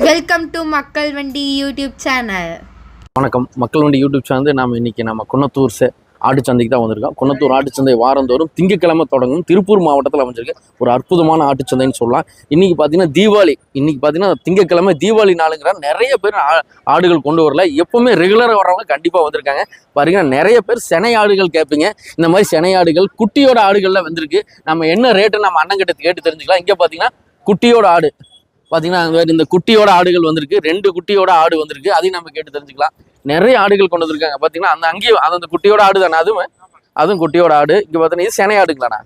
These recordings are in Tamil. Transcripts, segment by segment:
வெல்கம் டு மக்கள் வண்டி யூடியூப் சேனல் வணக்கம். மக்கள் வண்டி யூடியூப் சேனல் நாம் இன்னைக்கு நம்ம குன்னத்தூர் ஆட்டுச்சந்தைக்கு தான் வந்திருக்கோம் குன்னத்தூர் ஆட்டுச்சந்தை வாரந்தோறும் திங்கக்கிழமை தொடங்கும். திருப்பூர் மாவட்டத்தில் அமைஞ்சிருக்கு. ஒரு அற்புதமான ஆட்டுச்சந்தைன்னு சொல்லலாம். இன்றைக்கி பார்த்தீங்கன்னா தீபாவளி. இன்றைக்கி பார்த்தீங்கன்னா திங்கக்கிழமை தீபாவளி நாளுங்கிற நிறைய பேர் ஆ- ஆடுகள் கொண்டு வரல. எப்போவுமே ரெகுலராக வர்றவங்க கண்டிப்பாக வந்திருக்காங்க. பாருங்க நிறைய பேர் செனை ஆடுகள் கேட்பீங்க. இந்த மாதிரி செனை ஆடுகள் குட்டியோட ஆடுகள்லாம் வந்திருக்கு. நம்ம என்ன ரேட்டு நம்ம அண்ணங்கிட்ட கேட்டு தெரிஞ்சுக்கலாம். இங்கே பார்த்தீங்கன்னா குட்டியோட ஆடு. பார்த்தீங்கன்னா இந்த குட்டியோட ஆடுகள் வந்திருக்கு. ரெண்டு குட்டியோட ஆடு வந்திருக்கு. அதையும் நம்ம கேட்டு தெரிஞ்சுக்கலாம். நிறைய ஆடுகள் கொண்டு வந்திருக்காங்க. பார்த்தீங்கன்னா அந்த அங்கேயும் அது அந்த குட்டியோட ஆடு தானே அதுவும்? அதுவும் குட்டியோட ஆடு. இங்கே பார்த்தீங்கன்னா இது செனை ஆடுங்களாண்ணா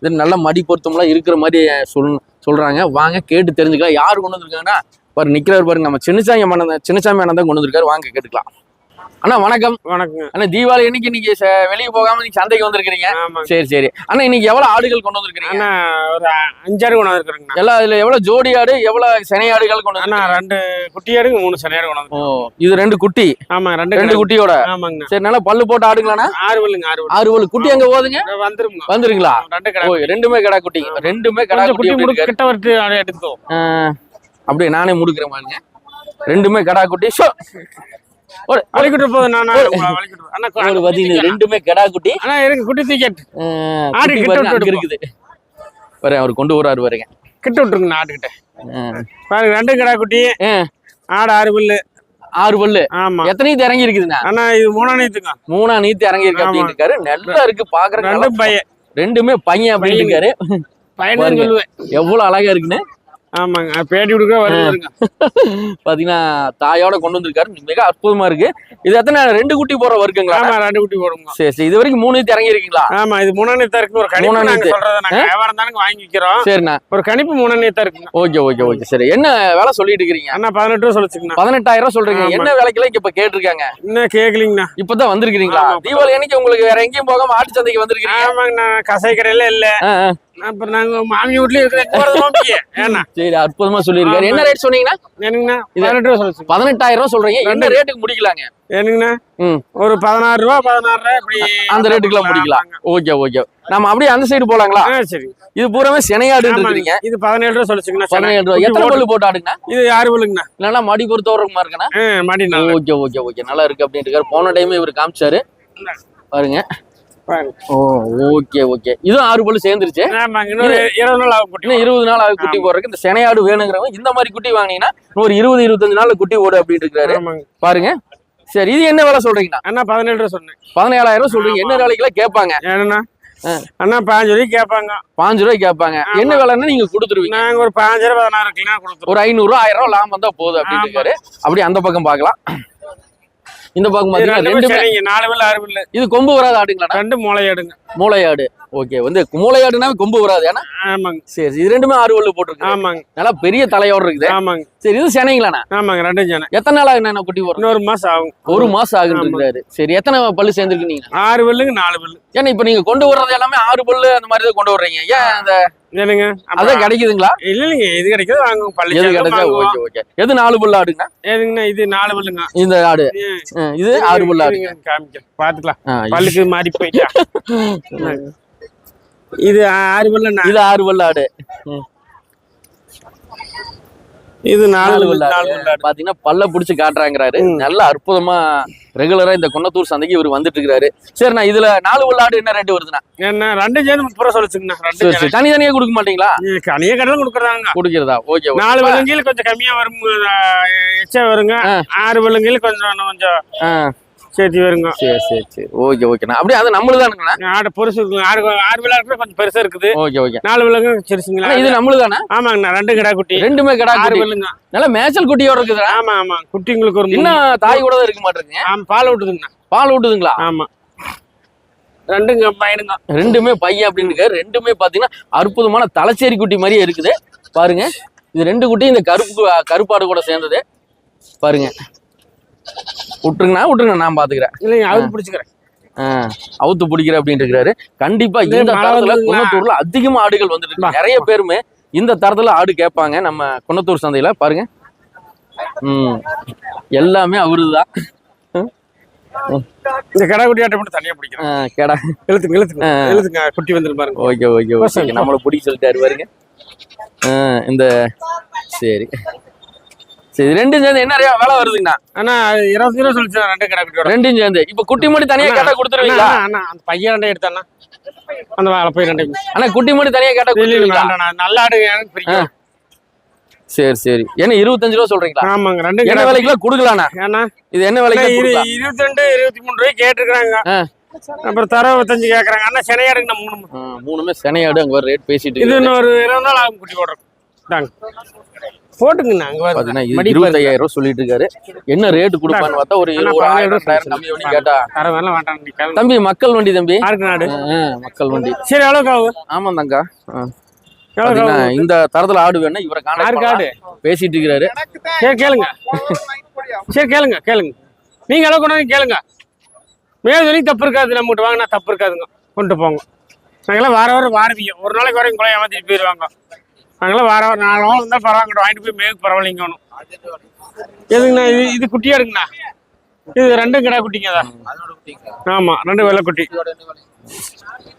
இது நல்ல மடி பொருத்தம்லாம் இருக்கிற மாதிரி சொல் சொல்கிறாங்க வாங்க கேட்டு தெரிஞ்சுக்கலாம். யார் கொண்டு வந்திருக்காங்கன்னா பாரு நிற்கிறாரு பாருங்க. நம்ம சின்னசாமி அண்ணன் சின்னசாமி அண்ணன் தான் கொண்டு வந்திருக்காரு. வாங்க கேட்டுக்கலாம். அண்ணா வணக்கம். வணக்கங்க. அண்ணா தீபாவளி இன்னைக்கு ச- வெளியே போகாம இன்னைக்கு சந்தைக்கு வந்திருக்கிறீங்க. ஆமாங்க. சரி சரி. அண்ணா இன்னைக்கு எவ்வளவு ஆடுகள் கொண்டு வந்திருக்கிறீங்க? அண்ணா ஒரு அஞ்சாறு கொண்டு வந்துருக்குறேங்கண்ணா எல்லாம் இதுல எவ்வளவு ஜோடி ஆடு எவ்வளவு செனை ஆடுகள் கொண்டு அண்ணா வந்திருக்கீங்க ரெண்டு குட்டியாடுங்க மூணு சனியாடு கொண்டு வந்து ஓ இது ரெண்டு குட்டி? ஆமா ரெண்டு ரெண்டு குட்டியோட? ஆமாங்கண்ணா சரி நல்லா பல்லு போட்டு ஆடுங்களாண்ணா? ஆறு வல்லுங்க ஆறு ஆறு பல்லு குட்டி எங்க போகுதுங்க? வந்துருங்க. வந்துருங்களா? ரெண்டு கடை ஓ ரெண்டுமே கடா குட்டி. ரெண்டுமே கடா குட்டி குட்டி? கிட்ட வரட்டு எடுத்துக்கோ. அப்படியே நானே முடுக்கிறேன் பாருங்க. ரெண்டுமே கடா குட்டி. ஷோ. ரெண்டுமே கடா குட்டி. அண்ணா இருக்கு குட்டி ஆஹ், ஆடு குட்டி இருக்குது. பாரு அவர் கொண்டு வராரு பாருங்க. கிட்ட விட்டுருங்கண்ணா ஆட்டுக்கிட்ட பாருங்க ரெண்டு கடை குட்டி ஆடு ஆறு பல்லு. ஆறு பல்லு. ஆமா. எத்தனைத்து இறங்கி இருக்குதுண்ணா அண்ணா இது மூணா நீத்துங்க மூணா நீத்து இறங்கி இருக்கு. அப்படின்னு இருக்காரு நல்லா இருக்கு ரெண்டு பாக்குறதுக்கு பையன். ரெண்டுமே பையன் அப்படின்னு இருக்காரு பையனு. சொல்லுவேன். எவ்வளவு அழகா இருக்குன்னு. ஆமாங்க. பேட்டி கொடுக்க பாத்தீங்கன்னா தாயோட கொண்டு வந்திருக்காரு. மிக அற்புதமா இருக்கு. இது எத்தனை ரெண்டு குட்டி போற வருக்குங்களா ஆமா ரெண்டு குட்டி போடுங்க சரி சரி. இது வரைக்கும் மூணு இறங்கி இருக்கீங்களா ஆமா இது மூணாநீத்தா இருக்கு ஒரு கணிப்பு மூணாம் நாங்க. சொல்றத வாங்கி விக்கிறோம். சரிண்ணா. ஒரு கணிப்பு மூணாநீத்தா இருக்குங்க ஓகே ஓகே ஓகே. சரி என்ன வேலை சொல்லிட்டு இருக்கிறீங்க? அண்ணா பதினெட்டு ரூபா சொல்லிச்சுங்கண்ணா. பதினெட்டாயிரம் ரூபாய் சொல்றீங்க. என்ன வேலைக்கெல்லாம் இப்ப கேட்டிருக்காங்க? இன்னும் கேட்கலீங்கண்ணா. இப்பதான் வந்திருக்கீங்களா. தீபாவளி அன்னைக்கு உங்களுக்கு வேற எங்கேயும் போகாம ஆட்டு சந்தைக்கு வந்திருக்கீங்க ஆமாங்கண்ணா. கசை கடையில இல்ல. அப்புறம் நாங்க மாமி இருக்கிற ஏண்ணா சரி அற்புதமா சொல்லியிருக்காரு. என்ன ரேட் சொன்னீங்கன்னா? என்னங்கண்ணா? பதினெட்டு ரூபா சொல்லிச்சுங்க பதினெட்டாயிரம் ரூபாய் சொல்றீங்க. என்ன ரெண்டு. ரேட்டுக்கு முடிக்கலாங்க? என்னங்கண்ணா. ஒரு பதினாறு ரூபா பதினாறு ரூபா அந்த ரேட்டுக்குலாம் முடிக்கலாம். Okay okay. நம்ம அப்படியே அந்த சைடு போலாங்களா? சரி. இது பூராமே சினையாடு இருக்கிறீங்க இது பதினேழு ரூபா சொல்லிச்சுங்கண்ணா பதினேழு குட்டி எத்தனை. பல்லு போட்டு ஆடுங்க இது ஆறு பல்லுங்கண்ணா. நல்லா மடி பொறுத்த வரமா இருக்குண்ணா? மாடி ஓகே ஓகே ஓகே. நல்லா இருக்கு அப்படின்ட்டு இருக்காரு. போன டைம் இவர் காமிச்சாரு. பாருங்க. Oh okay okay. இதுவும் ஆறு பல்லு சேர்ந்துருச்சு. ஆமாங்க இன்னொரு இருபது நாள் ஆகும் குட்டி இருபது நாள் ஆகுது குட்டி போடுறதுக்கு இந்த சினையாடு வேணுங்கிறவங்க இந்த மாதிரி குட்டி வாங்கினீங்கன்னா ஒரு இருபது இருபத்தஞ்சு நாள்ல குட்டி போடு அப்படின்னு இருக்காரு ஆமாங்க. பாருங்க. சரி இது என்ன வேலை சொல்றீங்கண்ணா? அண்ணா பதினேழு ரூபா சொன்னேன். பதினேழாயிரம் ரூபாய் சொல்றீங்க. என்ன வேலைக்கெல்லாம் கேட்பாங்க? ஆ. அண்ணா பாஞ்சு ரூபாய்க்கு கேட்பாங்க. பாஞ்சு ரூபாய் கேட்பாங்க. என்ன வேலைன்னா நீங்க கொடுத்துருவீங்க? நாங்க ஒரு பாஞ்சு பதினாறு ஒரு ஐநூறு ரூபா ஆயிரம் ரூபாய் லாபம் போதும் அப்படின்னு. இருக்காரு அப்படி அந்த பக்கம் பார்க்கலாம். இந்த பக்கம் பாத்தீங்கன்னா சரிங்க. நாலு ஆறு இது கொம்பு வராது ஆடுங்களா ரெண்டு முளையாடுங்க. மூளையாடு. ஓகே. வந்து மூளையாடுனா கொம்பு வராது. ஏன்னா ஆமாங்க. சரி இது ரெண்டுமே ஆறு வல்லு போட்டிருக்கு. ஆமாங்க. நல்லா பெரிய தலையோட இருக்குது. ஆமாங்க. சரி இது சென்னைங்களாண்ணா? ஆமாங்க ரெண்டும் ஜன எத்தனை நாள் என்ன குட்டி வரும் இன்னொரு மாசம் ஆகும். ஒரு மாசம். இருக்காரு சரி எத்தனை பல்லு சேர்ந்துருக்கு நீங்க ஆறு பில்லுங்க நாலு பில்லு. ஏன்னா இப்ப நீங்க கொண்டு வர்றது எல்லாமே ஆறு பல்லு அந்த மாதிரி தான் கொண்டு வர்றீங்க. ஏன் அந்த என்னங்க? அதான் கிடைக்குதுங்களா? இல்ல இல்லைங்க. இது கிடைக்குது வாங்குவோம். பள்ளி எது கிடைச்சா ஓகே ஓகே. எது நாலு பல்லு ஆடுங்க எதுங்கண்ணா? இது நாலு பில்லுங்க இந்த ஆடு. இது ஆறு பல்லு ஆடு இருங்க, காமிக்கிறேன். பாத்துக்கலாம். பல்லுக்கு மாறி போயிட்டா. இது ஆறு பில்லுண்ணா இது ஆறு பல்லு ஆடு. இது நாலு பில்லு பல்லு. பில்லு பாத்தீங்கன்னா பல்ல புடிச்சு காட்டுறாங்கிறாரு. நல்ல அற்புதமா ரெகுலரா இந்த குன்னத்தூர் சந்தைக்கு இவர் வந்துட்டு இருக்காரு சரிண்ணா இதுல நாலு பல்லு ஆடு என்ன ரேட்டு வருதுண்ணா? என்ன ரெண்டு சேர்ந்து முப்பது ரூபா சொல்லிச்சுங்கண்ணா. சரி தனித்தனியா கொடுக்க மாட்டீங்களா? இது கனிய கடையில் கொடுக்குறாங்க குடிக்கிறதா? ஓகே நாலு விலங்கில் கொஞ்சம் கம்மியா வரும் எச்சா வருங்க. ஆறு விலங்கில் கொஞ்சம் கொஞ்சம் சேர்த்து வருங்க. சரி சரி சரி. ஓகே ஓகேண்ணா அப்படியே அது நம்மளுதானுங்கண்ணா? ஆடு பெருசு இருக்குங்க ஆறு ஆறு விழா இருக்கிற கொஞ்சம் பெருசா இருக்குது. Okay okay. நாலு விலங்கு சிறுசுங்களா? அண்ணா, இது நம்மளுதானே? ஆமாங்கண்ணா ரெண்டு கிடா குட்டி. ரெண்டுமே கடா ஆறு விலங்க நல்ல மேய்ச்சல் குட்டியோட இருக்குதுண்ணா ஆமா ஆமா. குட்டிங்களுக்கு ஒரு இன்னும் தாய் கூட தான் இருக்க மாட்டேங்குங்க ஆமா பால் விட்டுதுங்கண்ணா பால் ஊட்டுதுங்களா? ஆமா. ரெண்டுங்க பையனுங்க. ரெண்டுமே பையன் அப்படின்னு ரெண்டுமே பாத்தீங்கன்னா அற்புதமான தலைச்சேரி குட்டி மாதிரியே இருக்குது. பாருங்க. இது ரெண்டு குட்டி இந்த கருப்பு கருப்பாடு கூட சேர்ந்தது. பாருங்க. விட்டுருங்கண்ணா விட்டுருங்க நான் பாத்துக்கிறேன். இல்லைங்க அது பிடிச்சிக்கிறேன். அவுத்து பிடிக்கிற அப்படின்னு இருக்காரு கண்டிப்பா இந்த வந்ததுன்னா- குன்னத்தூர்ல அதிகமா ஆடுகள் வந்துட்டு இருக்கு. நிறைய பேருமே இந்த தரத்துல ஆடு கேட்பாங்க. நம்ம குன்னத்தூர் சந்தையில பாருங்க. ம். எல்லாமே அவருதான் இந்த கடா குட்டி ஆட்டை மட்டும் தனியா பிடிக்கிறேன். கேடா இழுத்துங்க இழுத்துங்க. இழுத்துங்க குட்டி வந்துரு பாருங்க. Okay okay okay. நம்மள பிடிக்க சொல்லிட்டாரு பாருங்க. இந்த சரி. சரி ரெண்டும் சேர்ந்து என்ன நிறைய விலை வருதுங்கண்ணா? அண்ணா இருபது ரூபா சொல்லிச்சு ரெண்டு கடா குட்டியோட ரெண்டும் சேர்ந்து. இப்ப குட்டி மட்டும் தனியா கேட்டா கொடுத்துருவீங்களா? அண்ணா, அந்த பையன் ரெண்டே எடுத்தாண்ணா அந்த வேலை போய் ரெண்டு குட்டி மட்டும் தனியா கேட்டா கொடுத்துருவீங்களா? நல்ல ஆடு எனக்கு சரி சரி. என்ன இருபத்தஞ்சு ரூபா சொல்றீங்களா? ஆமாங்க ரெண்டு என்ன விலைக்குலாம் கொடுக்கலாண்ணா? ஏன்னா இது என்ன விலைக்கு? இருபத்தி ரெண்டு இருபத்தி மூணு ரூபாய் கேட்டுருக்காங்க ஆ. அப்புறம் தர இருபத்தஞ்சு கேக்குறாங்க. அண்ணா சினையாடுங்க மூணு மூணுமே செனையாடு அங்க ஒரு ரேட் பேசிட்டு இது ஒரு இருபது நாள் ஆகும் குட்டி போடுறோம் தாங்க போட்டுங்கண்ணா அங்க பாருங்க. இருபத்தையாயிரம் ரூபாய் சொல்லிட்டு இருக்காரு என்ன ரேட் கொடுப்பான்னு பார்த்தா ஒரு பண்ணி கேட்டா. வேண்டாம். தம்பி மக்கள் வண்டி தம்பி. மக்கள் வண்டி. சரி எவ்வளோ காவு? ஆமாம் தாங்க இந்த தரத்துல ஆடு வேணும் இவரை கான்டாக்ட் பேசிட்டு இருக்கிறாரு. சரி கேளுங்க. சரி கேளுங்க கேளுங்க. நீங்க எவ்வளோ கொண்டு வந்து கேளுங்க. மேதுனி தப்பு இருக்காது நம்மகிட்ட வாங்கினா தப்பு இருக்காதுங்க. கொண்டு போங்க. நாங்களாம் வார வாரம் வாரதிங்க ஒரு நாளைக்கு வரைக்கும் கூட ஏமாத்திட்டு போயிடுவாங்க நாங்களாம் வார வாரம் நாலு நாள் இருந்தால் பரவாயில்ல வாங்கிட்டு போய் மேற்கு பரவாயில்லைங்க ஒன்றும் எதுங்கண்ணா இது இது குட்டியா இருக்குண்ணா இது ரெண்டும் கிடா குட்டிங்க தான் ஆமா ரெண்டு வெள்ளை குட்டி.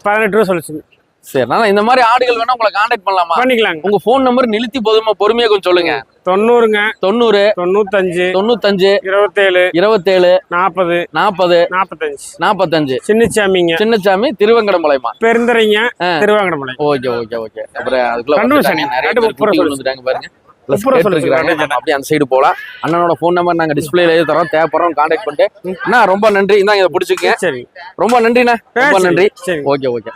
பதினெட்டு ரூபா சொல்லிச்சுங்க. சரி இந்த மாதிரி ஆடுகள் வேணா உங்களை கான்டாக்ட் பண்ணலாமா? பண்ணிக்கலாங்க. உங்க ஃபோன் நம்பர் நிறுத்தி போதுமா? பொறுமையா கொஞ்சம் சொல்லுங்க. தொண்ணூறுங்க. தொண்ணூறு தொண்ணூத்தஞ்சு. தொண்ணூத்தஞ்சு இருபத்தேழு. இருபத்தேழு நாற்பது. நாற்பது நாற்பத்தஞ்சு. நாற்பத்தஞ்சு. சின்னச்சாமிங்க. சின்னசாமி திருவங்கடம்பாளையமா பெருந்தரைங்க. Thiruvangadamalai okay okay okay. அப்புறம் அதுக்குள்ள பாருங்க. அப்படியே அந்த சைடு போலாம். அண்ணனோட ஃபோன் நம்பர் நாங்க டிஸ்பிளேல எழுதி தரோம். தேவைப்படுறோம் கான்டாக்ட் பண்ணிட்டு. அண்ணா ரொம்ப நன்றி. இந்தாங்க இதை பிடிச்சிக்கங்க. சரி. ரொம்ப நன்றிண்ணா. ரொம்ப நன்றி. Okay okay.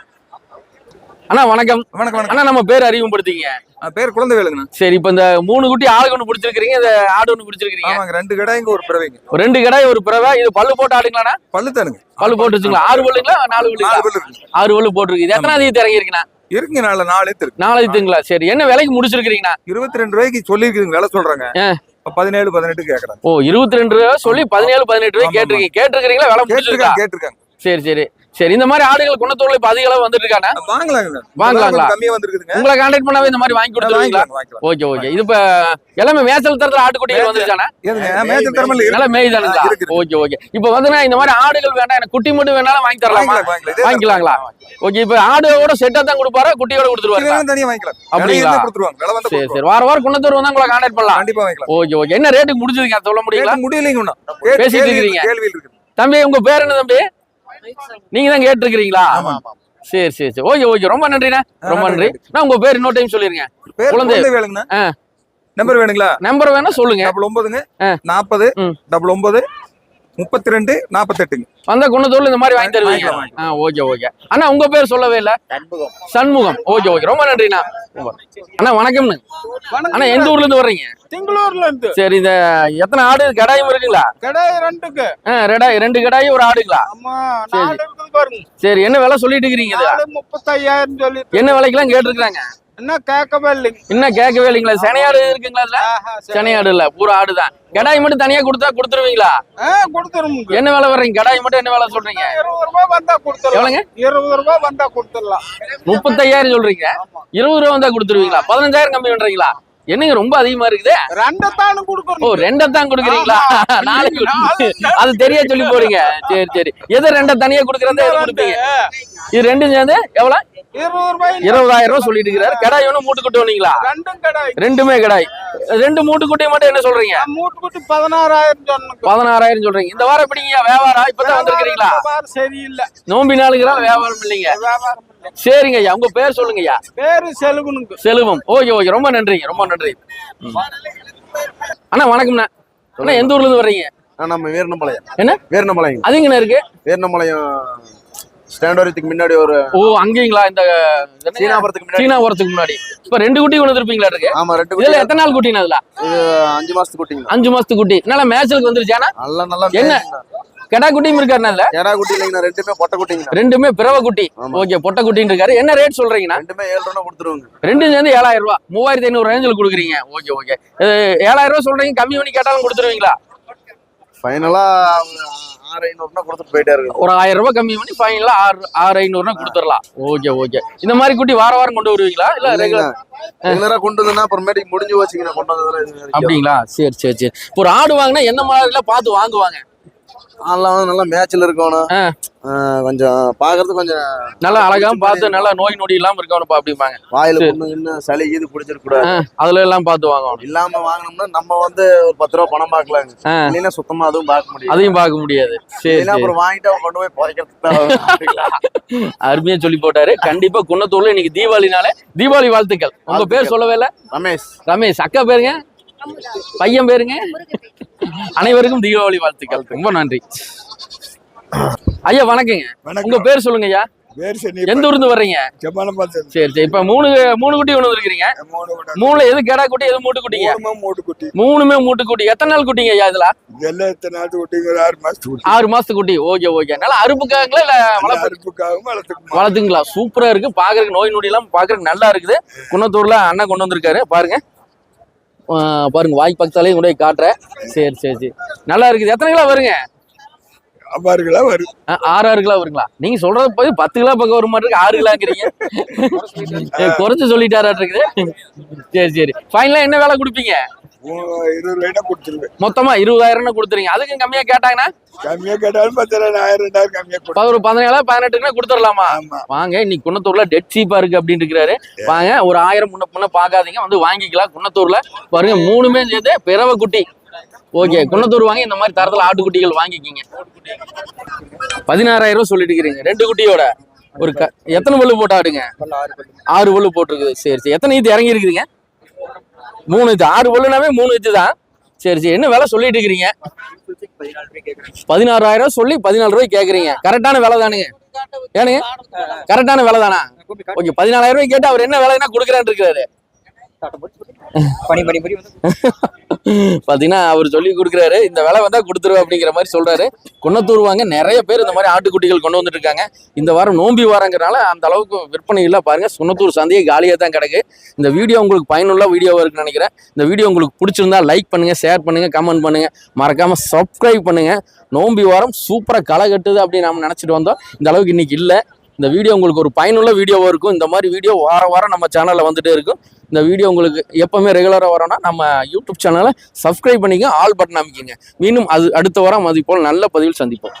அண்ணா வணக்கம். வணக்கம் வணக்கம். அண்ணா நம்ம பேர் அறிமுகப்படுத்திங்க பேர் குழந்தை வேலுங்கண்ணா சரி இப்போ இந்த மூணு குட்டி ஆளுக்கு ஒன்று பிடிச்சிருக்கீங்க இந்த ஆடு ஒன்று பிடிச்சிருக்கீங்க ஆமாங்க ரெண்டு கடை இங்க ஒரு பிறவைங்க. ரெண்டு கடை ஒரு பிறவை இது பல்லு போட்டு ஆடுங்களாண்ணா? பல்லு தானுங்க. பல்லு போட்டு வச்சுங்களா? ஆறு பல்லுங்களா நாலு நாலு பல்லு ஆறு பல்லு போட்டிருக்கு. இது எத்தனாவது ஈத்து இறங்கியிருக்குண்ணா இருக்குங்க நாலு நாலு இருக்கு. நாலாவதுங்களா சரி என்ன விலைக்கு முடிச்சிருக்கீங்கண்ணா இருபத்தி ரெண்டு ரூபாய்க்கு சொல்லியிருக்குதுங்க விலை சொல்றாங்க. பதினேழு பதினெட்டு கேக்குறாங்க. ஓ இருபத்தி ரெண்டு ரூபா சொல்லி பதினேழு பதினெட்டு ரூபாய் கேட்டிருக்கீங்க. கேட்டிருக்கீங்களா விலை முடிச்சிருக்கா கேட்டிருக்காங்க. சரி சரி. சரி இந்த மாதிரி ஆடுகள் குணத்தூர்ல இப்ப அதிக அளவு வந்துட்டு இருக்காண்ணா வாங்கலாங்க வாங்கலாங்களா? கம்மியா வந்திருக்குதுங்க. உங்களை கான்டாக்ட் பண்ணாவே இந்த மாதிரி வாங்கி கொடுத்துருவீங்களா? Okay okay. இது இப்ப எல்லாமே மேய்ச்சல் தரத்துல ஆட்டுக்குட்டிகள் ஏதுங்க மேய்ச்சல் தரமல் நல்லா இருக்கு, இருக்கு. Okay okay. இப்ப வந்துன்னா இந்த மாதிரி ஆடுகள் வேண்டாம் எனக்கு குட்டி மட்டும் வேணாலும் வாங்கி தரலாமா? வாங்கிக்கலாங்களா? ஓகே இப்ப ஆடோட செட்டா தான் கொடுப்பாரா? குட்டியோட கொடுத்துருவாரு? தனியா வாங்கிக்கலாம். அப்படிங்களா? வந்தா சரி சரி. வார வாரம் குணத்தூர் வந்தா உங்களை கான்டாக்ட் பண்ணலாம். கண்டிப்பா வாங்கிக்கலாம். Okay okay. என்ன ரேட்டுக்கு முடிச்சிருக்கீங்க சொல்ல கேட்க முடியலைங்க பேசிட்டு கேள்வி இருக்கிறீங்க. கேள்வி இருக்கு தம்பி உங்க பேர் என்ன தம்பி? நீங்க தான் கேட்டிருக்கிறீங்களா சரி சரி சரி. Okay okay. ரொம்ப நன்றிண்ணா. ரொம்ப நன்றி, நான் உங்க பேர் இன்னொரு டைம் சொல்லிருங்க. குழந்தை. ஆ. நம்பர் வேணுங்களா? நம்பர் வேணா சொல்லுங்க. டபுள் ஒன்பதுங்க. நாற்பது. டபுள் ஒன்பது. முப்பத்தி ரெண்டு நாற்பத்தெட்டுங்க வந்த குணத்தூர்ல இந்த மாதிரி வாங்கி தருவீங்க. Okay okay. அண்ணா உங்க பேர் சொல்லவே இல்ல. சண்முகம். Okay okay. ரொம்ப நன்றிண்ணா. அண்ணா வணக்கம்ண்ணு அண்ணா எந்த ஊர்ல இருந்து வர்றீங்க? திங்களூர்ல இருந்து. சரி இந்த எத்தனை ஆடு கடாயும் இருக்குங்களா? கடை ரெண்டுக்கு. ஆ ரெடாய் ரெண்டு கடாயும் ஒரு ஆடுங்களா? சரி. என்ன விலை சொல்லிட்டு இருக்கிறீங்க முப்பத்தையாயிரம் சொல்லி என்ன விலைக்கெல்லாம் கேட்டிருக்காங்க என்ன கேட்கவே இல்லைங்க. இன்னும் கேட்கவே இல்லைங்களா? செனையாடு இருக்குங்களா சரி. செனையாடு. இல்ல பூரா ஆடுதான். கடாய் மட்டும் தனியா கொடுத்தா கொடுத்துருவீங்களா? ஆ கொடுத்துருமுங்க என்ன விலை வர்றீங்க? கடாய் மட்டும் என்ன விலை சொல்றீங்க? இருபது ரூபாய் வந்தா கொடுத்துடலாம். எவ்வளவுங்க இருபது ரூபாய் வந்தா கொடுத்துடலாம். முப்பத்தையாயிரம் சொல்றீங்க. இருபது ரூபா வந்தா கொடுத்துருவீங்களா? பதினஞ்சாயிரம் கம்மி பண்றீங்களா? என்னங்க ரொம்ப அதிகமா இருக்குது? ரெண்டு தானும் ஓ கொடுக்கணும் ரெண்டை தான் கொடுக்குறீங்களா. நாளைக்கு. அது தெரிய சொல்லி போறீங்க. சரி சரி. எது ரெண்டை தனியா கொடுக்குறதா கொடுப்பீங்க? இது ரெண்டும் சேர்ந்து எவ்வளவு இருபது ரூபாய் இருபதாயிரம் ரூபாய் சொல்லிட்டு இருக்கிறாரு. கடாய் ஒண்ணு மூட்டு குட்டி ஒண்ணுங்களா ரெண்டும் கடை ரெண்டுமே கடாய். ரெண்டு மூட்டு குட்டியை மட்டும் என்ன சொல்றீங்க? மூட்டு குட்டி பதினாறாயிரம் பதினாறாயிரம் சொல்றீங்க. இந்த வாரம் எப்படிங்க? வியாபாரம் இப்பதான் வந்திருக்கிறீங்களா? சரியில்லை. நோம்பி நாளுக்குலாம் வியாபாரம் இல்லைங்க. சரிங்க ஐயா. உங்க பேர் சொல்லுங்க ஐயா பேரு செலவுனுங்க செல்வம். Okay okay. ரொம்ப நன்றிங்க. ரொம்ப நன்றி. அண்ணா வணக்கம்ண்ணா. அண்ணா எந்த ஊர்ல இருந்து வர்றீங்க? நம்ம வீரனம்பாளையம். என்ன? வீரனம்பாளையம். அதுங்கண்ணா இருக்கு? வீரனம்பாளையம் ஸ்டாண்ட் வரதுக்கு முன்னாடி ஒரு ஓ அங்கேங்களா? இந்த? சீனாபுரத்துக்கு முன்னாடி. சீனா முன்னாடி. இப்ப ரெண்டு குட்டி கொண்டு வந்துருப்பீங்களா இருக்கு? ஆமா ரெண்டு குட்டி. எத்தனை நாள் குட்டினா அதுல? அஞ்சு குட்டிங்க. அஞ்சு மாசத்து குட்டி. நல்லா மேய்ச்சலுக்கு வந்துருச்சானா நல்லா நல்லா என்ன? மேய்ஞ்சுங்க. கெடா குட்டியும் குட்டி இல்லைங்கண்ணா ரெண்டுமே பொட்டை குட்டிங்க ரெண்டுமே பிறவ குட்டி. ஓகே பொட்டை குட்டின்னு இருக்காரு. என்ன ரேட் சொல்றீங்கண்ணா? ரெண்டுமே ஏழு ரூபா கொடுத்துருவாங்க. ரெண்டும் சேர்ந்து ஏழாயிரம் ரூபாய் மூவாயிரத்தி ஐநூறு ரேஞ்சில் கொடுக்குறீங்க. Okay okay. ஏழாயிரம் ரூபாய் சொல்றீங்க கம்மி பண்ணி கேட்டாலும் கொடுத்துருவீங்களா? ஃபைனலா ஆறு ஐநூறுனா கொடுத்துட்டு போயிட்டே இருக்கு ஒரு ஆயிரம் ரூபாய் கம்மி பண்ணி ஃபைனலா ஆறு ஆறு ஐநூறுனா கொடுத்துடலாம். Okay okay. இந்த மாதிரி குட்டி வார வாரம் கொண்டு வருவீங்களா? இல்ல ரெகுலர் ரெகுலரா கொண்டு வந்தா அப்புறமேட்டுக்கு முடிஞ்சு வச்சுக்கணும் கொண்டு வந்ததுல. அப்படிங்களா? சரி சரி சரி. ஒரு ஆடு வாங்கினா எந்த மாதிரிலாம் பார்த்து வாங்குவாங்க? ஆள்லாம் வந்து நல்லா மேட்ச்ல இருக்கணும். கொஞ்சம் பாக்குறது கொஞ்சம் நல்லா அழகா பார்த்து நல்லா நோய் நொடி இல்லாம இருக்கணும் அப்படிம்பாங்க. வாயில. புண்ணு இன்னும் சளி இது பிடிச்சிருக்க கூடாது. அதுல எல்லாம் பார்த்து வாங்கணும். இல்லாம வாங்கினோம்னா நம்ம வந்து ஒரு பத்து ரூபா பணம் பார்க்கலாங்க. ஆ. இல்லைன்னா சுத்தமா அதுவும் பார்க்க முடியாது. அதையும் பார்க்க முடியாது. சரி அப்புறம் வாங்கிட்டு அவன் கொண்டு போய் புதைக்கிறதுக்கு தான் அருமையா சொல்லி போட்டாரு. கண்டிப்பா குன்னத்தூர்ல இன்னைக்கு தீபாவளினால தீபாவளி வாழ்த்துக்கள். உங்க பேர் சொல்லவே இல்ல. ரமேஷ். ரமேஷ் அக்கா பேருங்க? பையன் பேருங்க? அனைவருக்கும் தீபாவளி வாழ்த்துக்கள். ரொம்ப நன்றி. ஐயா வணக்கங்க. உங்க பேர் சொல்லுங்க ஐயா. எந்த ஊர்ந்து வர்றீங்க? சரி சரி. இப்ப மூணு மூணு குட்டி கொண்டு வந்திருக்கீங்க மூணு எது கேடா குட்டி எது மூட்டு குட்டிங்க? மூட்டு குட்டி. மூணுமே மூட்டு குட்டி. எத்தனை நாள் குட்டிங்க ஐயா இதுல? ஆறு மாசத்து குட்டி. Okay okay. நல்லா அறுப்புக்காங்களா இல்ல வளர்த்துங்களா சூப்பரா இருக்கு. பாக்குறதுக்கு நோய் நொடி எல்லாம் பாக்குறதுக்கு நல்லா இருக்குது. குன்னத்தூர்ல அண்ணன் கொண்டு வந்திருக்காரு. பாருங்க. பாருங்க வாய் பக்கத்தாலேயும் கூட காட்டுறேன் சரி சரி சரி. நல்லா இருக்குது. எத்தனை கிலோ வருங்க? அவ்வாறுகளா வரும் ஆ, ஆறு ஆறு கிலோ வருங்களா? நீங்க சொல்றது போய் பத்து கிலோ பக்கம் வர மாட்டிருக்கு. ஆறு கிலோங்கிறீங்க. குறைச்சு சொல்லிட்டாராட்டு இருக்குது சரி சரி. ஃபைனலா என்ன வேலை கொடுப்பீங்க? இருபது ரூபாய்னா கொடுத்துருவேன். மொத்தமா இருபதாயிரம் கொடுத்துறீங்க. அதுக்கும் கம்மியா கேட்டாங்கன்னா? கம்மியா கேட்டாலும் பத்தாயிரம் ஆயிரம் ரெண்டாயிரம் கம்மியா ஒரு பதினேழு பதினெட்டுக்குன்னா கொடுத்துடலாமா? வாங்க இன்னைக்கு குன்னத்தூர்ல டெட் சீப்பா இருக்கு அப்படின்னு இருக்கிறாரு. வாங்க ஒரு ஆயிரம் முன்ன முன்ன பாக்காதீங்க வந்து வாங்கிக்கலாம் குன்னத்தூர்ல. பாருங்க மூணுமே சேர்த்து பிறவ குட்டி. ஓகே குன்னத்தூர் வாங்கி இந்த மாதிரி தரத்துல ஆட்டுக்குட்டிகள் வாங்கிக்கிங்க. பதினாறாயிரம் ரூபாய் சொல்லிட்டு இருக்கிறீங்க. ரெண்டு குட்டியோட. ஒரு க எத்தனை பல்லு போட்டு ஆடுங்க? ஆறு பல்லு போட்டிருக்குது. சரி சரி. எத்தனை இது இறங்கி இருக்குதுங்க மூணு இது. ஆறு பல்லுனாவே மூணு இது தான். சரி சரி. என்ன விலை சொல்லிட்டு இருக்கிறீங்க? பதினாறாயிரம் சொல்லி பதினாலு ரூபாய் கேட்குறீங்க கரெக்டான விலை தானுங்க. ஏனுங்க? கரெக்டான விலை தானா? ஓகே பதினாலாயிரம் ரூபாய் கேட்டு அவர் என்ன விலைன்னா கொடுக்குறான்னு இருக்காரு பாத்தீங்கன்னா அவர் சொல்லி கொடுக்குறாரு இந்த விலை வந்தா கொடுத்துருவேன் அப்படிங்கிற மாதிரி சொல்றாரு. குன்னத்தூர் வாங்க நிறைய பேர் இந்த மாதிரி ஆட்டுக்குட்டிகள் கொண்டு வந்துட்டு இருக்காங்க இந்த வாரம் நோம்பி வாரங்கிறனால அந்த அளவுக்கு விற்பனை இல்லை பாருங்க. சுண்ணத்தூர் சந்தையே காலியாக தான் கிடக்கு. இந்த வீடியோ உங்களுக்கு பயனுள்ள வீடியோவாக இருக்குன்னு நினைக்கிறேன். இந்த வீடியோ உங்களுக்கு பிடிச்சிருந்தா லைக் பண்ணுங்க ஷேர் பண்ணுங்க கமெண்ட் பண்ணுங்க. மறக்காம சப்ஸ்கிரைப் பண்ணுங்க. நோம்பி வாரம் சூப்பராக களை கட்டுது அப்படின்னு நம்ம நினச்சிட்டு வந்தோம். இந்த அளவுக்கு இன்னைக்கு இல்லை. இந்த வீடியோ உங்களுக்கு ஒரு பயனுள்ள வீடியோவாக இருக்கும். இந்த மாதிரி வீடியோ வாரம் வாரம் நம்ம சேனலில் வந்துட்டே இருக்கும். இந்த வீடியோ உங்களுக்கு எப்போவுமே ரெகுலராக வரோம்னா நம்ம யூடியூப் சேனலை சப்ஸ்கிரைப் பண்ணிக்க ஆல் பட்டன் அமைக்கிங்க. மீண்டும் அது அடுத்த வாரம் அது போல் நல்ல பதிவில் சந்திப்போம்.